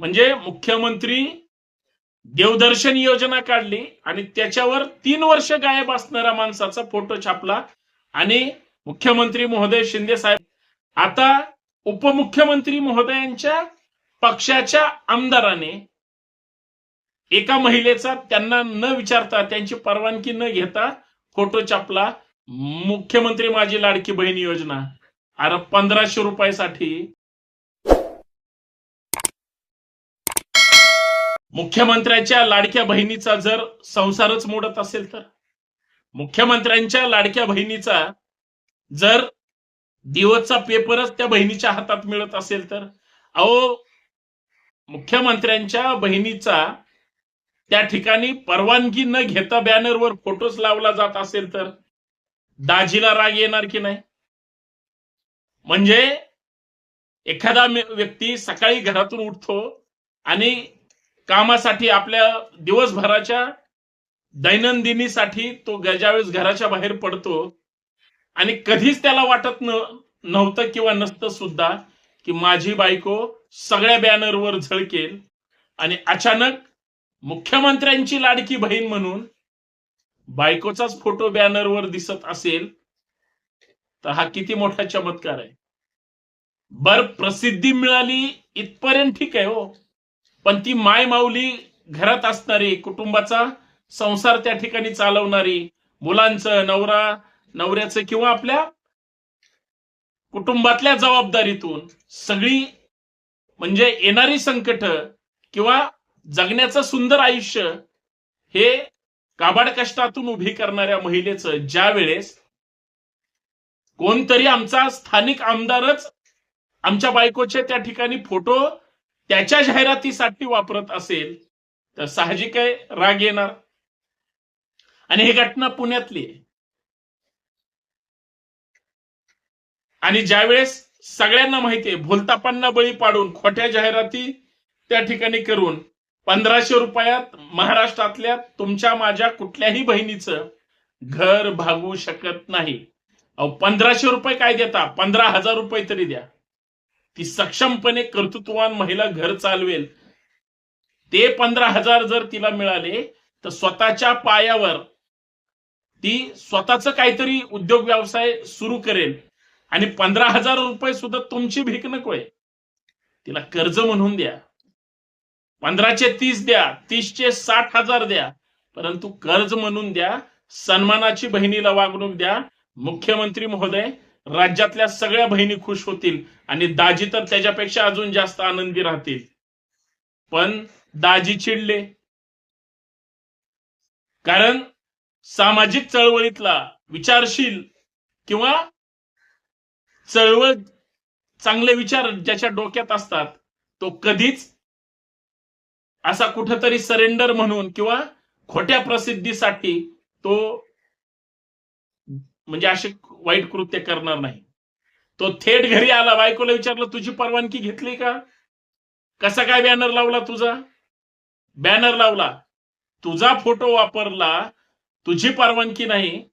म्हणजे मुख्यमंत्री देवदर्शन योजना काढली आणि त्याच्यावर तीन वर्ष गायब असणाऱ्या माणसाचा फोटो छापला आणि मुख्यमंत्री महोदय शिंदे साहेब आता उपमुख्यमंत्री महोदयांच्या पक्षाच्या आमदाराने एका महिलेचा त्यांना न विचारता त्यांची परवानगी न घेता फोटो छापला. मुख्यमंत्री माझी लाडकी बहीण योजना. अरे पंधराशे रुपयासाठी मुख्यमंत्र्याच्या लाडक्या बहिणीचा जर संसारच मोडत असेल तर? मुख्यमंत्र्यांच्या लाडक्या बहिणीचा जर दिवसचा पेपरच त्या बहिणीच्या हातात मिळत असेल तर? अहो मुख्यमंत्र्यांच्या बहिणीचा त्या ठिकाणी परवानगी न घेता बॅनरवर फोटोच लावला जात असेल तर दाजीला राग येणार की नाही? म्हणजे एखादा व्यक्ती सकाळी घरातून उठतो आणि कामासाठी आपल्या दिवसभराच्या दैनंदिनीसाठी तो ग- ज्यावेळेस घराच्या बाहेर पडतो आणि कधीच त्याला वाटत न नव्हतं किंवा नसतं सुद्धा की माझी बायको सगळ्या बॅनरवर झळकेल आणि अचानक मुख्यमंत्र्यांची लाडकी बहीण म्हणून बायकोचाच फोटो बॅनरवर दिसत असेल तर हा किती मोठा चमत्कार आहे. बर प्रसिद्धी मिळाली इथपर्यंत ठीक आहे हो. पण ती माय माऊली घरात असणारी कुटुंबाचा संसार त्या ठिकाणी चालवणारी मुलांचं नवरा नवऱ्याचं किंवा आपल्या कुटुंबातल्या जबाबदारीतून सगळी म्हणजे येणारी संकट किंवा जगण्याचं सुंदर आयुष्य हे काबाड कष्टातून उभी करणाऱ्या महिलेचं ज्या वेळेस कोणतरी आमचा स्थानिक आमदारच आमच्या बायकोचे त्या ठिकाणी फोटो त्याच्या जाहिरातीसाठी वापरत असेल तर साहजिक आहे राग येणार. आणि ही घटना पुण्यातली आहे. आणि ज्यावेळेस सगळ्यांना माहिती आहे भोलतापांना बळी पाडून खोट्या जाहिराती त्या ठिकाणी करून पंधराशे रुपयात महाराष्ट्रातल्या तुमच्या माझ्या कुठल्याही बहिणीचं घर भागू शकत नाही. अहो पंधराशे रुपये काय देता? पंधरा हजार रुपये तरी द्या. ती सक्षमपणे कर्तृत्ववान महिला घर चालवेल. ते पंधरा हजार जर तिला मिळाले तर स्वतःच्या पायावर ती स्वतःच काहीतरी उद्योग व्यवसाय सुरू करेल. आणि पंधरा हजार रुपये सुद्धा तुमची भीक नकोय तिला कर्ज म्हणून द्या. पंधराचे तीस द्या तीसचे साठ हजार द्या. परंतु कर्ज म्हणून द्या सन्मानाची बहिणीला वागणूक द्या मुख्यमंत्री महोदय राज्यातल्या सगळ्या बहिणी खुश होतील आणि दाजी तर त्याच्यापेक्षा अजून जास्त आनंदी राहतील. पण दाजी चिडले. कारण सामाजिक चळवळीतला विचारशील किंवा चळवळ चांगले विचार ज्याच्या डोक्यात असतात तो कधीच असा कुठंतरी सरेंडर म्हणून किंवा खोट्या प्रसिद्धीसाठी तो म्हणजे असे वाईट कृत्य करणार नाही. तो थेट घरी आला बायकोला विचारलं तुझी परवानगी घेतली का? कसा काय बॅनर लावला तुझा? बॅनर लावला. तुझा फोटो वापरला. तुझी परवानगी नाही.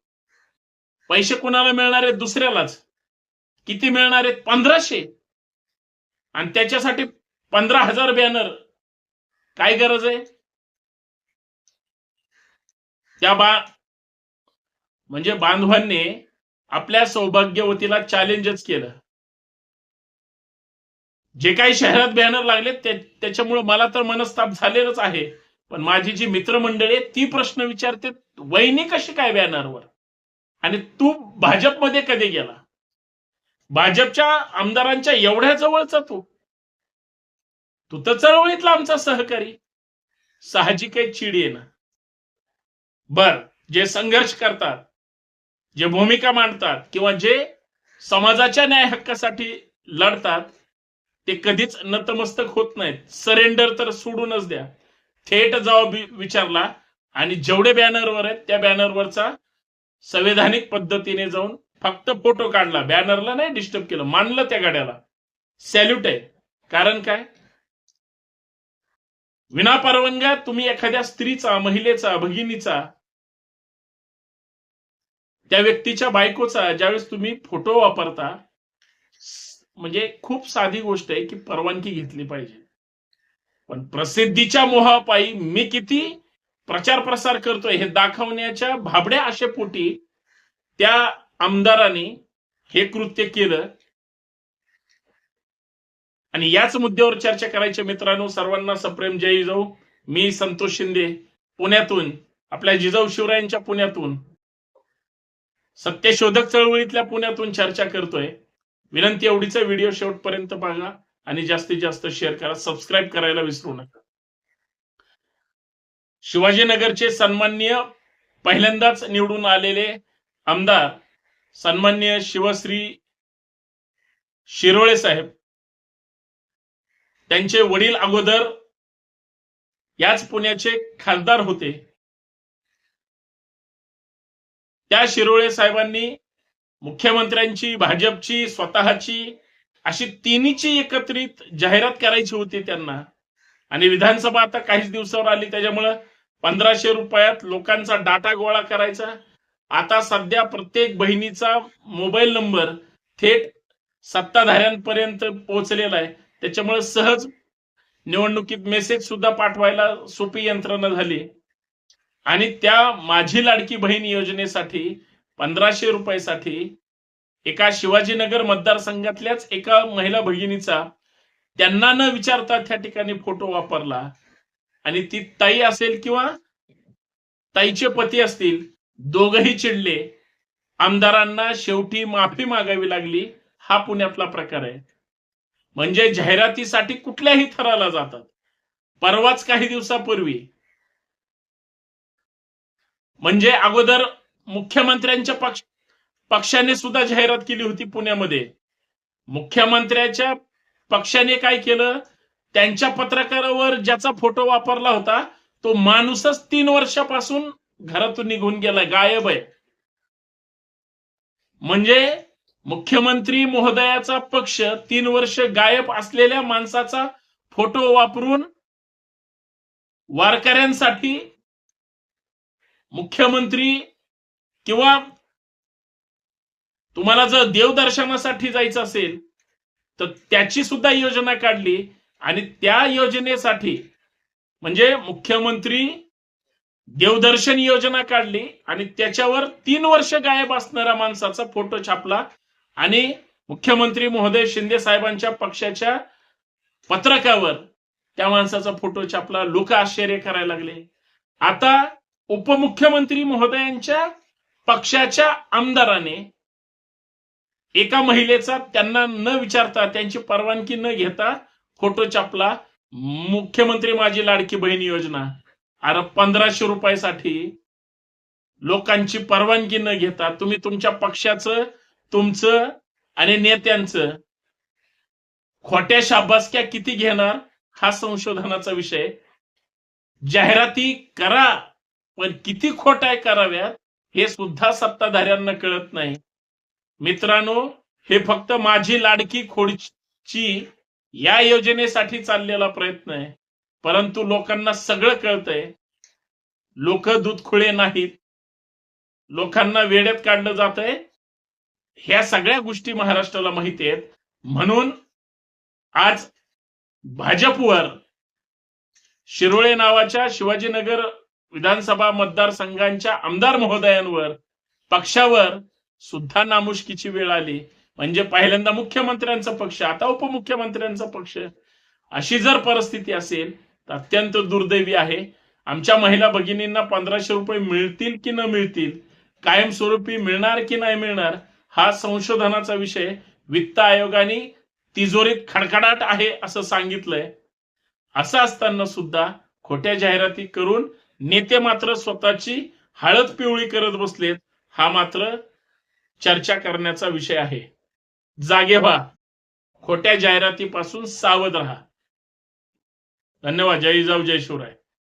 पैसे कुणाला मिळणार आहेत? दुसऱ्यालाच. किती मिळणार आहेत? पंधराशे. आणि त्याच्यासाठी पंधरा हजार बॅनर काय गरज आहे? त्या बा म्हणजे बांधवांनी आपल्या सौभाग्यवतीला चॅलेंजच केलं. जे काही शहरात बॅनर लागले त्याच्यामुळे मला तर मनस्ताप झालेलंच आहे. पण माझी जी मित्रमंडळी आहे ती प्रश्न विचारते वहिनी कशी काय बॅनरवर आणि तू भाजपमध्ये कधी गेला? भाजपच्या आमदारांच्या एवढ्या जवळचा तू. तू तर चळवळीतला आमचा सहकारी. साहजिक आहे चिड येणं. बर जे संघर्ष करतात जे भूमिका मांडतात किंवा जे समाजाच्या न्याय हक्कासाठी लढतात ते कधीच नतमस्तक होत नाहीत. सरेंडर तर सोडूनच द्या. थेट जवाब विचारला आणि जेवढे बॅनरवर आहेत त्या बॅनरवरचा संवैधानिक पद्धतीने जाऊन फक्त फोटो काढला. बॅनरला नाही डिस्टर्ब केलं. मानलं त्या गाड्याला. सॅल्यूट आहे. कारण काय? विना परवानग्या तुम्ही एखाद्या स्त्रीचा महिलेचा भगिनीचा त्या व्यक्तीच्या बायकोचा ज्यावेळेस तुम्ही फोटो वापरता म्हणजे खूप साधी गोष्ट आहे की परवानगी घेतली पाहिजे. पण प्रसिद्धीच्या मोहापायी मी किती प्रचार प्रसार करतोय हे दाखवण्याच्या भाबड्या आशेपोटी त्या आमदारांनी हे कृत्य केलं. आणि याच मुद्द्यावर चर्चा करायची मित्रांनो सर्वांना सप्रेम जय जिजाऊ. मी संतोष शिंदे पुण्यातून आपल्या जिजाऊ शिवरायांच्या पुण्यातून. सत्यशोधक चळवळीतल्या पुण्यातून चर्चा करतोय. विनंती एवढीचा व्हिडिओ शेवटपर्यंत बघा आणि जास्तीत जास्त शेअर करा सबस्क्राईब करायला विसरू नका. शिवाजीनगरचे सन्माननीय पहिल्यांदाच निवडून आलेले आमदार सन्माननीय शिवश्री शिरोळे साहेब. त्यांचे वडील अगोदर याच पुण्याचे खासदार होते. त्या शिरोळे साहेबांनी मुख्यमंत्र्यांची भाजपची स्वतःची अशी तिन्हीची एकत्रित जाहिरात करायची होती त्यांना. आणि विधानसभा आता काहीच दिवसावर आली त्याच्यामुळं पंधराशे रुपयात लोकांचा डाटा गोळा करायचा. आता सध्या प्रत्येक बहिणीचा मोबाईल नंबर थेट सत्ताधाऱ्यांपर्यंत पोहोचलेला आहे. त्याच्यामुळे सहज निवडणुकीत मेसेज सुद्धा पाठवायला सोपी यंत्रणा झाली. आणि त्या माझी लाडकी बहीण योजनेसाठी पंधराशे रुपयासाठी एका शिवाजीनगर मतदारसंघातल्याच एका महिला भगिनीचा त्यांना न विचारता त्या ठिकाणी फोटो वापरला. आणि ती ताई असेल किंवा ताईचे पती असतील दोघही चिडले. आमदारांना शेवटी माफी मागावी लागली. हा पुण्यातला प्रकार आहे. म्हणजे जाहिरातीसाठी कुठल्याही थराला जातात. परवाच काही दिवसापूर्वी म्हणजे अगोदर मुख्यमंत्र्यांच्या पक्ष पक्षाने सुद्धा जाहिरात केली होती पुण्यामध्ये. मुख्यमंत्र्याच्या पक्षाने काय केलं? त्यांच्या पत्रकारावर ज्याचा फोटो वापरला होता तो माणूसच तीन वर्षापासून घरातून निघून गेला गायब आहे. म्हणजे मुख्यमंत्री महोदयाचा पक्ष तीन वर्ष गायब असलेल्या माणसाचा फोटो वापरून वारकऱ्यांसाठी मुख्यमंत्री किंवा तुम्हाला जर देवदर्शनासाठी जायचं असेल तर त्याची सुद्धा योजना काढली आणि त्या योजनेसाठी म्हणजे मुख्यमंत्री देवदर्शन योजना काढली आणि त्याच्यावर तीन वर्ष गायब असणाऱ्या माणसाचा फोटो छापला आणि मुख्यमंत्री महोदय शिंदे साहेबांच्या पक्षाच्या पत्रकावर त्या माणसाचा फोटो छापला. लोक आश्चर्य करायला लागले. आता उपमुख्यमंत्री महोदयांच्या पक्षाच्या आमदाराने एका महिलेचा त्यांना न विचारता त्यांची परवानगी न घेता फोटो छापला. मुख्यमंत्री माझी लाडकी बहीण योजना. अरे पंधराशे रुपयासाठी लोकांची परवानगी न घेता तुम्ही तुमच्या पक्षाचं तुमचं आणि नेत्यांचं खोट्या शाबासक्या किती घेणार हा संशोधनाचा विषय. जाहिराती करा. पण किती खोटाय कराव्यात हे सुद्धा सत्ताधाऱ्यांना कळत नाही. मित्रांनो हे फक्त माझी लाडकी खोडची या योजनेसाठी चाललेला प्रयत्न आहे. परंतु लोकांना सगळं कळतंय. लोक दूधखुळे नाहीत. लोकांना वेड्यात काढलं जात आहे ह्या सगळ्या गोष्टी महाराष्ट्राला माहिती आहेत. म्हणून आज भाजपवर शिरोळे नावाच्या शिवाजीनगर विधानसभा मतदारसंघांच्या आमदार महोदयांवर पक्षावर सुद्धा नामुष्कीची वेळ आली. म्हणजे पहिल्यांदा मुख्यमंत्र्यांचा पक्ष आता उपमुख्यमंत्र्यांचा पक्ष. अशी जर परिस्थिती असेल तर अत्यंत दुर्दैवी आहे. आमच्या महिला भगिनींना पंधराशे रुपये मिळतील की न मिळतील कायमस्वरूपी मिळणार की नाही मिळणार हा संशोधनाचा विषय वित्त आयोगाने तिजोरीत खडखडाट आहे असं सांगितलंय. असं असताना सुद्धा खोट्या जाहिराती करून नेते मात्र स्वतःची हळद पिवळी करत बसलेत हा मात्र चर्चा करण्याचा विषय आहे. जागे व्हा. खोट्या जाहिरातीपासून सावध राहा. धन्यवाद. जय जाऊ जय शिवराय.